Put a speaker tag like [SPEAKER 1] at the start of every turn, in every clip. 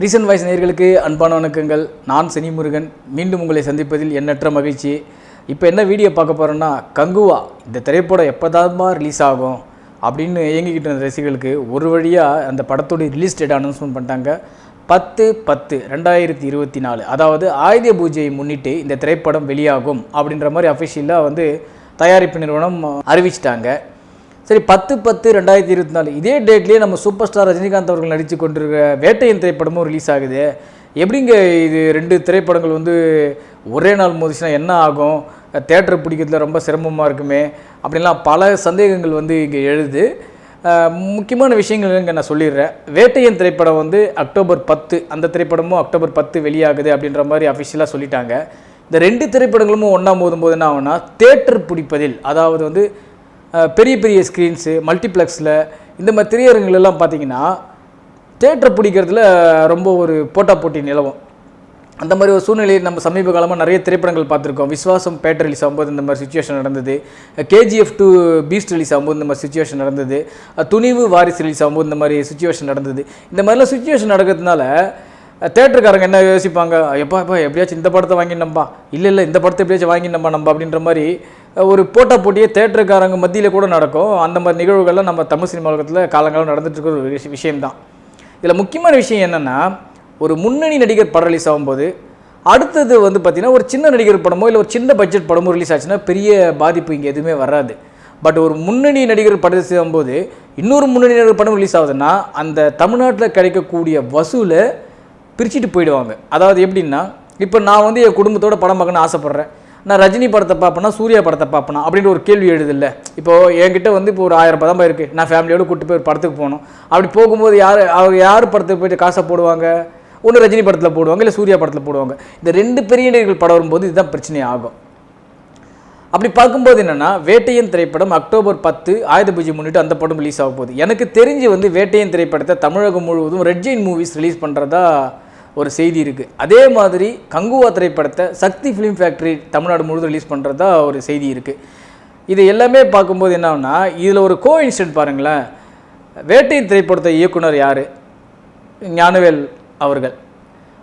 [SPEAKER 1] Recent voice நேர்களுக்கு அன்பான வணக்கங்கள். நான் சினிமுருகன். மீண்டும் உங்களை சந்திப்பதில் எண்ணற்ற மகிழ்ச்சி. இப்போ என்ன வீடியோ பார்க்க போகிறோன்னா கங்குவா இந்த திரைப்படம் எப்போதாமா ரிலீஸ் ஆகும் அப்படின்னு இயங்கிக்கிட்டு இருந்த ரசிகர்களுக்கு ஒரு வழியாக அந்த படத்துடைய ரிலீஸ் டேட் அனௌன்ஸ்மெண்ட் பண்ணிட்டாங்க. பத்து பத்து ரெண்டாயிரத்தி இருபத்தி நாலு. அதாவது ஆயுத பூஜையை முன்னிட்டு இந்த திரைப்படம் வெளியாகும் அப்படின்ற மாதிரி அஃபிஷியலாக வந்து தயாரிப்பு நிறுவனம் அறிவிச்சிட்டாங்க. சரி பத்து பத்து ரெண்டாயிரத்தி இருபத்தி நாலு. இதே டேட்லேயே நம்ம சூப்பர் ஸ்டார் ரஜினிகாந்த் அவர்கள் நடித்து கொண்டிருக்கிற வேட்டையின் திரைப்படமும் ரிலீஸ் ஆகுது. எப்படிங்க இது ரெண்டு திரைப்படங்கள் வந்து ஒரே நாள் மோதிச்சுனா என்ன ஆகும்? தேட்டர் பிடிக்கிறதுல ரொம்ப சிரமமாக இருக்குமே அப்படின்லாம் பல சந்தேகங்கள் வந்து இங்கே எழுது. முக்கியமான விஷயங்கள் இங்கே நான் சொல்லிடுறேன். வேட்டையன் திரைப்படம் வந்து அக்டோபர் பத்து அந்த திரைப்படமும் அக்டோபர் பத்து வெளியாகுது அப்படின்ற மாதிரி அஃபிஷியலாக சொல்லிட்டாங்க. இந்த ரெண்டு திரைப்படங்களும் ஒன்றா மோதும் போது என்ன ஆகும்னா தேட்டர் பிடிப்பதில் அதாவது வந்து பெரிய பெரிய ஸ்க்ரீன்ஸு மல்டிப்ளெக்ஸில் இந்த மாதிரி திரையரங்குகளெல்லாம் பார்த்தீங்கன்னா தேட்டர் பிடிக்கிறதுல ரொம்ப ஒரு போட்டா போட்டி நிலவும். அந்த மாதிரி ஒரு சூழ்நிலையை நம்ம சமீப காலமாக நிறைய திரைப்படங்கள் பார்த்துருக்கோம். விஸ்வாசம் பேட் ரிலீஸ் ஆகும்போது இந்த மாதிரி சுச்சுவேஷன் நடந்தது. கேஜிஎஃப் டூ பீஸ்ட் ரிலீஸ் ஆகும்போது இந்த மாதிரி சுச்சுவேஷன் நடந்தது. துணிவு வாரிசு ரிலீஸ் ஆகும்போது இந்த மாதிரி சுச்சுவேஷன் நடந்தது. இந்த மாதிரிலாம் சுச்சுவேஷன் நடக்கிறதுனால தேட்டருக்காரங்க என்ன யோசிப்பாங்க? எப்பா எப்பா எப்படியாச்சும் இந்த படத்தை வாங்கினோம்பா இல்லை இல்லை இந்த படத்தை எப்படியாச்சும் வாங்கினோம்பா நம்ம அப்படின்ற மாதிரி ஒரு போட்டா போட்டியே தேட்டருக்காரங்க மத்தியில் கூட நடக்கும். அந்த மாதிரி நிகழ்வுகள்லாம் நம்ம தமிழ் சினிமா உலகத்தில் காலங்காலம் நடந்துட்டு இருக்கிற ஒரு விஷயம் விஷயம்தான். இதில் முக்கியமான விஷயம் என்னென்னா ஒரு முன்னணி நடிகர் படம் ரிலீஸ் ஆகும்போது அடுத்தது வந்து பார்த்திங்கன்னா ஒரு சின்ன நடிகர் படமோ இல்லை ஒரு சின்ன பட்ஜெட் படமோ ரிலீஸ் ஆச்சுன்னா பெரிய பாதிப்பு இங்கே எதுவுமே வராது. பட் ஒரு முன்னணி நடிகர் படம் ரிலீஸ் ஆகும்போது இன்னொரு முன்னணி நடிகர் படம் ரிலீஸ் ஆகுதுன்னா அந்த தமிழ்நாட்டில் கிடைக்கக்கூடிய வசூலை பிரிச்சுட்டு போயிடுவாங்க. அதாவது எப்படின்னா இப்போ நான் வந்து என் குடும்பத்தோட படம் பார்க்கணும்னு ஆசைப்பட்றேன். நான் ரஜினி படத்தை பார்ப்பேனா சூர்யா படத்தை பார்ப்பேனா அப்படின்ற ஒரு கேள்வி எழுதில்ல இப்போ என்கிட்ட வந்து இப்போ ஒரு ஆயிரம் படம் தான் இருக்குது நான் ஃபேமிலியோடு கூட்டு போய் ஒரு படத்துக்கு போகணும். அப்படி போகும்போது யார் அவர் யார் படத்துக்கு போயிட்டு காசை போடுவாங்க? ஒன்று ரஜினி படத்தில் போடுவாங்க இல்லை சூர்யா படத்தில் போடுவாங்க. இந்த ரெண்டு பெரிய நடிகர்கள் படம் வரும்போது இதுதான் பிரச்சனை ஆகும். அப்படி பார்க்கும்போது என்னென்னா வேட்டையன் திரைப்படம் அக்டோபர் பத்து ஆயுத பூஜை முன்னிட்டு அந்த படம் ரிலீஸ் ஆக போகுது. எனக்கு தெரிஞ்சு வந்து வேட்டையன் திரைப்படத்தை தமிழகம் முழுவதும் ரெட் ஜெயின் மூவிஸ் ரிலீஸ் பண்ணுறதா ஒரு செய்தி இருக்குது அதே மாதிரி கங்குவா திரைப்படத்தை சக்தி ஃபிலிம் ஃபேக்ட்ரி தமிழ்நாடு முழுவதும் ரிலீஸ் பண்ணுறதா ஒரு செய்தி இருக்குது இது எல்லாமே பார்க்கும்போது என்னன்னா இதில் ஒரு கோ இன்சிடென்ட் பாருங்களேன். வேட்டை திரைப்படத்தை இயக்குனர் யார்? ஞானவேல் அவர்கள்.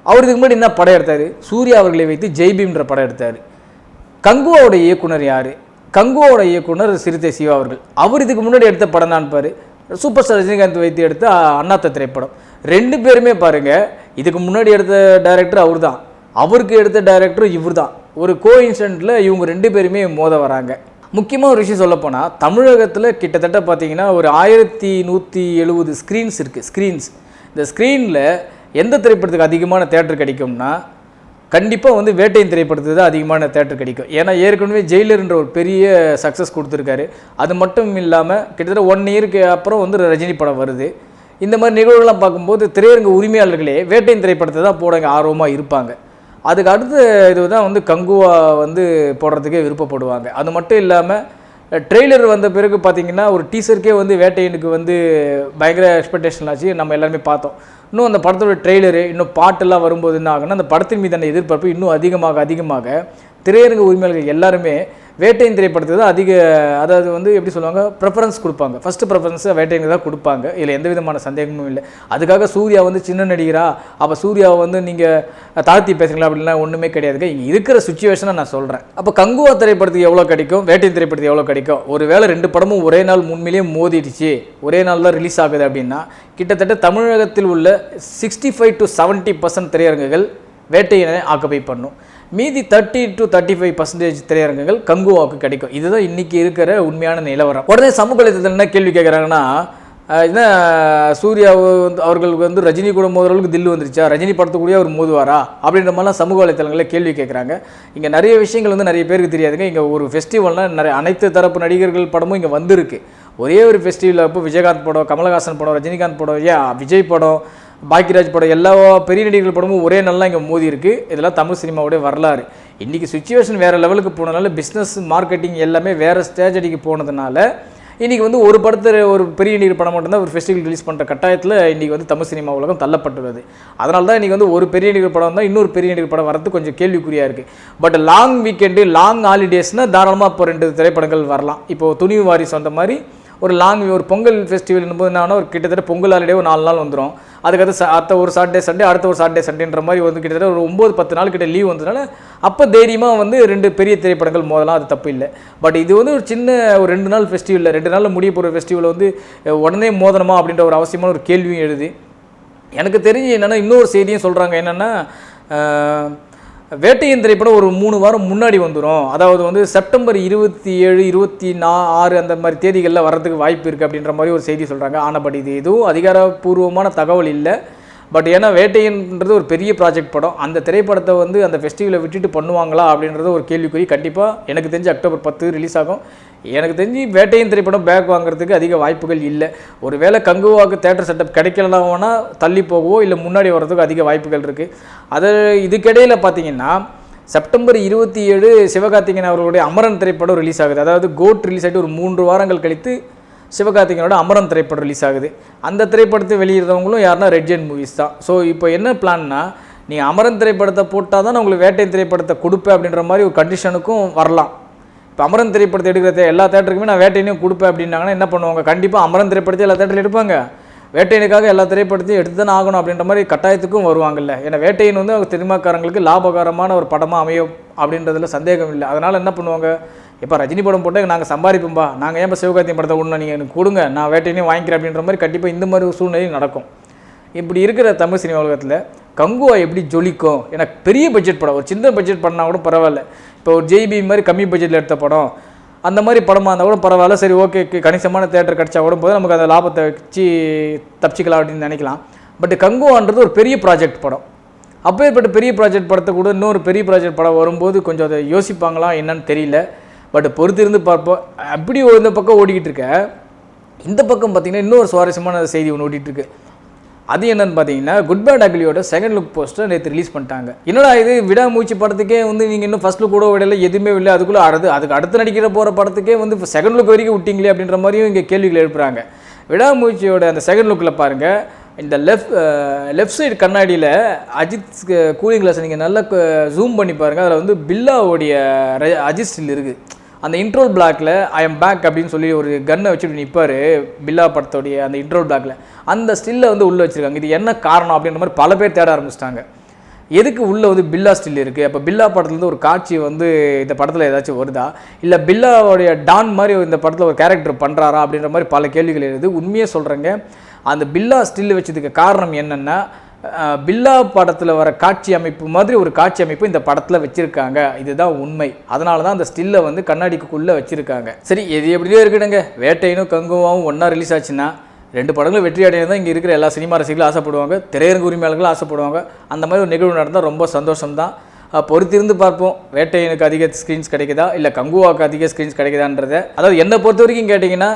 [SPEAKER 1] அவர் இதுக்கு முன்னாடி என்ன படம் எடுத்தார்? சூர்யா அவர்களை வைத்து ஜெய்பீம்ன்ற படம் எடுத்தார். கங்குவாவோட இயக்குனர் யார்? கங்குவாவோட இயக்குனர் சிறுத்தை சிவா அவர்கள். அவர் இதுக்கு முன்னாடி எடுத்த படம் தான் பாரு. சூப்பர் ஸ்டார் ரஜினிகாந்த் வைத்து எடுத்த அண்ணாத்த திரைப்படம். ரெண்டு பேருமே பாருங்கள் இதுக்கு முன்னாடி எடுத்த டைரக்டர் அவர் தான் அவருக்கு எடுத்த டைரக்டரும் இவர் தான் ஒரு கோ இன்சிடெண்ட்டில் இவங்க ரெண்டு பேருமே மோத வராங்க. முக்கியமாக ஒரு விஷயம் சொல்லப்போனால் தமிழகத்தில் கிட்டத்தட்ட பார்த்தீங்கன்னா ஒரு ஆயிரத்தி நூற்றி எழுபது ஸ்க்ரீன்ஸ் இருக்குது ஸ்க்ரீன்ஸ் இந்த ஸ்க்ரீனில் எந்த திரைப்படத்துக்கு அதிகமான தேட்டர் கிடைக்கும்னா கண்டிப்பாக வந்து வேட்டையின் திரைப்படத்துக்கு தான் அதிகமான தேட்டர் கிடைக்கும். ஏன்னா ஏற்கனவே ஜெயிலர்ன்ற ஒரு பெரிய சக்ஸஸ் கொடுத்துருக்காரு. அது மட்டும் இல்லாமல் கிட்டத்தட்ட ஒன் இயருக்கு அப்புறம் வந்து ரஜினி படம் வருது. இந்த மாதிரி நிகழ்வுகள்லாம் பார்க்கும்போது திரையரங்கு உரிமையாளர்களே வேட்டையின் திரைப்படத்தை தான் போட ஆர்வமாக இருப்பாங்க. அதுக்கு அடுத்த இதுதான் வந்து கங்குவா வந்து போடுறதுக்கே விருப்பப்படுவாங்க. அது மட்டும் இல்லாமல் ட்ரெய்லர் வந்த பிறகு பார்த்தீங்கன்னா ஒரு டீசருக்கே வந்து வேட்டையனுக்கு வந்து பயங்கர எக்ஸ்பெக்டேஷன் ஆச்சு. நம்ம எல்லாருமே பார்த்தோம். இன்னும் அந்த படத்தோட ட்ரெய்லரு இன்னும் பாட்டெல்லாம் வரும்போது என்ன ஆகும்னா அந்த படத்தின் மீதான எதிர்பார்ப்பு இன்னும் அதிகமாக அதிகமாக திரையரங்கு உரிமையாளர்கள் எல்லாருமே வேட்டையின் திரைப்படத்துக்கு தான் அதிக அதாவது வந்து எப்படி சொல்லுவாங்க ப்ரெஃபரன்ஸ் கொடுப்பாங்க. ஃபஸ்ட்டு ப்ரெஃபரன்ஸ் வேட்டையனுக்கு தான் கொடுப்பாங்க. இதில் எந்த விதமான சந்தேகமும் இல்லை. அதுக்காக சூர்யா வந்து சின்ன நடிகரா? அப்போ சூர்யாவை வந்து நீங்கள் தாழ்த்தி பேசுகிறீங்களா அப்படின்லாம் ஒன்றுமே கிடையாதுங்க. இங்கே இருக்கிற சுச்சுவேஷனை நான் சொல்கிறேன் அப்போ கங்குவா திரைப்படத்துக்கு எவ்வளோ கிடைக்கும்? வேட்டையின் திரைப்படத்துக்கு எவ்வளோ கிடைக்கும்? ஒரு வேளை ரெண்டு படமும் ஒரே நாள் முன்மையிலேயே மோதிடுச்சு. ஒரே நாள் தான் ரிலீஸ் ஆகுது அப்படின்னா கிட்டத்தட்ட தமிழகத்தில் உள்ள sixty five to seventy percent திரையரங்குகள் வேட்டையினை ஆக்குபை பண்ணும். மீதி thirty to thirty five percentage திரையரங்குகள் கங்குவாவுக்கு கிடைக்கும். இதுதான் இன்றைக்கி இருக்கிற உண்மையான நிலவரம். உடனே சமூக வலைத்தளத்தில் என்ன கேள்வி கேட்குறாங்கன்னா என்ன சூர்யா வந்து அவர்களுக்கு வந்து ரஜினி கூட மோதுறவர்களுக்கு தில்லு வந்துருச்சா? ரஜினி படத்துக்குள்ளே அவர் மோதுவாரா? அப்படின்ற மாதிரிலாம் சமூக வலைத்தளங்களில் கேள்வி கேட்குறாங்க இங்கே நிறைய விஷயங்கள் வந்து நிறைய பேருக்கு தெரியாதுங்க. இங்கே ஒரு ஃபெஸ்டிவல்னால் நிறைய அனைத்து தரப்பு நடிகர்கள் படமும் இங்கே வந்திருக்கு. ஒரே ஒரு ஃபெஸ்டிவலில் அப்போ விஜயகாந்த் படம் கமலஹாசன் படம் ரஜினிகாந்த் படம் ஏன் விஜய் படம் பாக்கியராஜ் படம் எல்லா பெரிய நடிகர்கள் படமும் ஒரே நாளில் இங்கே மோதி இருக்கு இதெல்லாம் தமிழ் சினிமாவுடைய வரலாறு. இன்றைக்கி சுச்சுவேஷன் வேறு லெவலுக்கு போனதுனால பிஸ்னஸ் மார்க்கெட்டிங் எல்லாமே வேறு ஸ்டேஜ் அடிக்கு போனதுனால இன்றைக்கி வந்து ஒரு படத்தை ஒரு பெரிய நடிகர் படம் மட்டும்தான் ஒரு ஃபெஸ்டிவல் ரிலீஸ் பண்ணுற கட்டாயத்தில் இன்றைக்கி வந்து தமிழ் சினிமா உலகம் தள்ளப்பட்டுள்ளது. அதனால தான் இன்றைக்கி வந்து ஒரு பெரிய நடிகர் படம் தான் இன்னொரு பெரிய நடிகர் படம் வரது கொஞ்சம் கேள்விக்குறியாக இருக்குது பட் லாங் வீக்கெண்டு லாங் ஹாலிடேஸ்னால் தாராளமாக இப்போ ரெண்டு திரைப்படங்கள் வரலாம். இப்போ துணிவு வாரிசு அந்த மாதிரி ஒரு லாங் ஒரு பொங்கல் ஃபெஸ்டிவல் போது என்னன்னா ஒரு கிட்டத்தட்ட பொங்கல் ஹாலிடே ஒரு நாலு நாள் வந்துடும் அதுக்கடுத்து ச- அடுத்த ஒரு சாட்டர்டே சண்டே அடுத்த ஒரு சாட்டர்டே சண்டேன்ற மாதிரி வந்து கிட்டத்தட்ட ஒரு ஒம்பது பத்து நாள் கிட்ட லீவ் வந்ததுனால அப்போ தைரியமாக வந்து ரெண்டு பெரிய திரைப்படங்கள் மோதலாம் அது தப்பு இல்லை. பட் இது வந்து ஒரு சின்ன ஒரு ரெண்டு நாள் ஃபெஸ்டிவலில் ரெண்டு நாளில் முடிய போகிற ஃபெஸ்டிவல் வந்து உடனே மோதணுமா அப்படின்ற ஒரு அவசியமான ஒரு கேள்வியும் எழுது. எனக்கு தெரிஞ்சு என்னென்னா இன்னொரு செய்தியும் சொல்கிறாங்க என்னென்னா வேட்டையின் திரைப்படம் ஒரு மூணு வாரம் முன்னாடி வந்துடும் அதாவது வந்து செப்டம்பர் இருபத்தி ஏழு இருபத்தி நா ஆறு அந்த மாதிரி தேதிகளில் வர்றதுக்கு வாய்ப்பு இருக்குது அப்படின்ற மாதிரி ஒரு செய்தி சொல்கிறாங்க ஆனால் பட் இது எதுவும் அதிகாரப்பூர்வமான தகவல் இல்லை. பட் ஏன்னா வேட்டையன்றது ஒரு பெரிய ப்ராஜெக்ட் படம். அந்த திரைப்படத்தை வந்து அந்த ஃபெஸ்டிவலை விட்டுட்டு பண்ணுவாங்களா அப்படின்றது ஒரு கேள்விக்குறி. கண்டிப்பாக எனக்கு தெரிஞ்சு அக்டோபர் பத்து ரிலீஸ் ஆகும். எனக்கு தெரிஞ்சு வேட்டையின் திரைப்படம் பேக் வாங்குறதுக்கு அதிக வாய்ப்புகள் இல்லை. ஒருவேளை கங்குவாக்கு தேட்டர் செட்டப் கிடைக்கலனா தள்ளி போகவோ இல்லை முன்னாடி வர்றதுக்கு அதிக வாய்ப்புகள் இருக்குது அது இதுக்கிடையில் பார்த்தீங்கன்னா செப்டம்பர் இருபத்தி ஏழு சிவகார்த்திகேயன் அவர்களுடைய அமரன் திரைப்படம் ரிலீஸ் ஆகுது. அதாவது கோட் ரிலீஸ் ஆகிட்டு ஒரு மூன்று வாரங்கள் கழித்து சிவகார்த்திகனோட அமரன் திரைப்படம் ரிலீஸ் ஆகுது. அந்த திரைப்படத்தை வெளியிடுறவங்களும் யாருன்னா ரெட் மூவிஸ் தான். ஸோ இப்போ என்ன பிளான்னா நீ அமரன் திரைப்படத்தை போட்டால் தான் நான் உங்களுக்கு வேட்டை திரைப்படத்தை கொடுப்பேன் அப்படின்ற மாதிரி ஒரு கண்டிஷனுக்கும் வரலாம். இப்போ அமரன் திரைப்படத்தை எடுக்கிற எல்லா தேட்டருக்குமே நான் வேட்டையினையும் கொடுப்பேன் அப்படின்னாங்கன்னா என்ன பண்ணுவாங்க? கண்டிப்பாக அமரன் திரைப்படத்தை எல்லா தேட்டரில் எடுப்பாங்க. வேட்டையனுக்காக எல்லா திரைப்படத்தையும் எடுத்து தானே ஆகணும் அப்படின்ற மாதிரி கட்டாயத்துக்கும் வருவாங்கல்ல. ஏன்னா வேட்டையின் வந்து அவங்க சினிமாக்காரங்களுக்கு லாபகரமான ஒரு படமாக அமையும் அப்படின்றதுல சந்தேகம் இல்லை. அதனால் என்ன பண்ணுவாங்க? இப்போ ரஜினி படம் போட்டால் நாங்கள் சம்பாதிப்போம்பா. நாங்கள் ஏன் இப்போ சிவகார்த்திகேயன் படத்தை ஒன்று நீங்கள் எனக்கு கொடுங்க. நான் வேட்டையினையும் வாங்கிக்கிறேன் அப்படின்ற மாதிரி கண்டிப்பாக இந்த மாதிரி ஒரு சூழ்நிலையும் நடக்கும். இப்படி இருக்கிற தமிழ் சினிமா உலகத்தில் கங்குவா எப்படி ஜொலிக்கும்? எனக்கு பெரிய பட்ஜெட் படம். ஒரு சின்ன பட்ஜெட் பண்ணால் கூட பரவாயில்ல. இப்போ ஒரு ஜெய்பி மாதிரி கம்மி பட்ஜெட்டில் எடுத்த படம் அந்த மாதிரி படமாக இருந்தால் கூட பரவாயில்ல. சரி ஓகே கணிசமான தேட்டர் கிடச்சா கூட போது நமக்கு அந்த லாபத்தை வச்சு தப்பிச்சிக்கலாம் அப்படின்னு நினைக்கலாம். பட் கங்குவான்றது ஒரு பெரிய ப்ராஜெக்ட் படம். அப்பேற்பட்ட பெரிய ப்ராஜெக்ட் படத்தை கூட இன்னொரு பெரிய ப்ராஜெக்ட் படம் வரும்போது கொஞ்சம் அதை யோசிப்பாங்களா என்னன்னு தெரியல. பட் பொறுத்திருந்து பார்ப்போம். அப்படி ஒரு இந்த பக்கம் ஓடிக்கிட்டு இருக்க இந்த பக்கம் பார்த்தீங்கன்னா இன்னொரு சுவாரஸ்யமான செய்தி ஒன்று ஓடிட்டுருக்கு அது என்னன்னு பார்த்தீங்கன்னா குட் பேட் அக்லியோட செகண்ட் லுக் போஸ்டர் நேற்று ரிலீஸ் பண்ணிட்டாங்க. என்னடா இது விடாமூச்சி படத்துக்கே வந்து நீங்கள் இன்னும் ஃபர்ஸ்ட் லுக் கூட விடல எதுவுமே இல்லை அதுக்குள்ளே அடுத்து அதுக்கு அடுத்து நடிக்கிற போகிற படத்துக்கே வந்து செகண்ட் லுக் வரைக்கும் விட்டிங்களே அப்படின்ற மாதிரியும் இங்கே கேள்விகள் எழுப்புறாங்க. விடாமூச்சியோட அந்த செகண்ட் லுக்கில் பாருங்கள் இந்த லெஃப்ட் லெஃப்ட் சைடு கண்ணாடியில் அஜித் கூலிங் கிளாஸ் நீங்கள் நல்லா ஜூம் பண்ணி பாருங்கள் அதில் வந்து பில்லாவுடைய அஜித் ஸ்டில் இருக்குது அந்த இன்ட்ரோல் பிளாக்ல ஐ எம் பேக் அப்படின்னு சொல்லி ஒரு கன்னை வச்சுட்டு நிற்பார் பில்லா படத்தோடைய அந்த இன்ட்ரோல் பிளாக்ல அந்த ஸ்டில்லை வந்து உள்ளே வச்சிருக்காங்க. இது என்ன காரணம் அப்படின்ற மாதிரி பல பேர் தேட ஆரம்பிச்சிட்டாங்க. எதுக்கு உள்ளே வந்து பில்லா ஸ்டில் இருக்குது அப்போ பில்லா படத்துலேருந்து ஒரு காட்சி வந்து இந்த படத்தில் ஏதாச்சும் வருதா? இல்லை பில்லாவுடைய டான் மாதிரி இந்த படத்தில் ஒரு கேரக்டர் பண்ணுறாரா அப்படின்ற மாதிரி பல கேள்விகள் எழுது. உண்மையாக சொல்கிறேங்க அந்த பில்லா ஸ்டில் வச்சதுக்கு காரணம் என்னென்னா பில்லா படத்தில் வர காட்சி அமைப்பு மாதிரி ஒரு காட்சி அமைப்பு இந்த படத்தில் வச்சுருக்காங்க. இதுதான் உண்மை. அதனால தான் அந்த ஸ்டில்லை வந்து கண்ணாடிக்குள்ளே வச்சுருக்காங்க. சரி எது எப்படியோ இருக்கணுங்க வேட்டையினும் கங்குவாவும் ஒன்றா ரிலீஸ் ஆச்சுன்னா ரெண்டு படங்களும் வெற்றி அடையணும் தான் இங்கே இருக்கிற எல்லா சினிமா ரசிகர்களும் ஆசைப்படுவாங்க. திரையரங்கு உரிமையாளர்களும் ஆசைப்படுவாங்க. அந்த மாதிரி ஒரு நிகழ்வு நடந்தால் ரொம்ப சந்தோஷம்தான். தான் பொறுத்திருந்து பார்ப்போம். வேட்டையனுக்கு அதிக ஸ்க்ரீன்ஸ் கிடைக்குதா? இல்லை கங்குவாவுக்கு அதிக ஸ்க்ரீன்ஸ் கிடைக்குதான்றத. அதாவது என்னை பொறுத்த வரைக்கும் கேட்டிங்கன்னா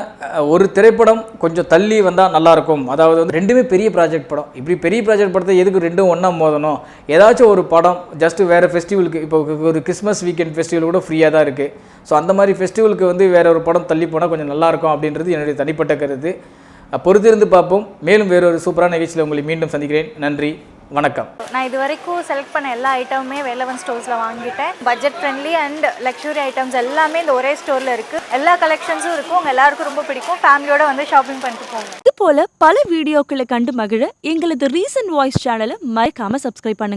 [SPEAKER 1] ஒரு திரைப்படம் கொஞ்சம் தள்ளி வந்தால் நல்லாயிருக்கும். அதாவது வந்து ரெண்டுமே பெரிய ப்ராஜெக்ட் படம். இப்படி பெரிய ப்ராஜெக்ட் படத்தை எதுக்கு ரெண்டும் ஒன்றா மோதணும்? ஏதாச்சும் ஒரு படம் ஜஸ்ட் வேறு ஃபெஸ்டிவலுக்கு இப்போ ஒரு கிறிஸ்மஸ் வீக்கெண்ட் ஃபெஸ்டிவல் கூட ஃப்ரீயாக தான் இருக்குது ஸோ அந்த மாதிரி ஃபெஸ்டிவலுக்கு வந்து வேறு ஒரு படம் தள்ளி போனால் கொஞ்சம் நல்லாயிருக்கும் அப்படின்றது என்னுடைய தனிப்பட்ட கருத்து. பொறுத்திருந்து பார்ப்போம். மேலும் வேறொரு சூப்பரான நிகழ்ச்சியில் உங்களை மீண்டும் சந்திக்கிறேன். நன்றி. வணக்கம்.
[SPEAKER 2] நான் இது வரைக்கும் செலக்ட் பண்ண எல்லா ஐட்டமுமே வேலவன் ஸ்டோர்ஸில் வாங்கிட்டேன். Budget friendly and luxury items எல்லாமே இந்த ஒரே ஸ்டோரில் இருக்குது எல்லா கலெக்ஷன்ஸும் இருக்கும். உங்கள் எல்லாருக்கும் ரொம்ப பிடிக்கும். ஃபேமிலியோட வந்து ஷாப்பிங் பண்ணிட்டு போங்க.
[SPEAKER 3] இது போல பல வீடியோக்களை கண்டு மகிழ எங்களது ரீசன்ட் வாய்ஸ் சேனலை மறக்காம சப்ஸ்கிரைப் பண்ணுங்க.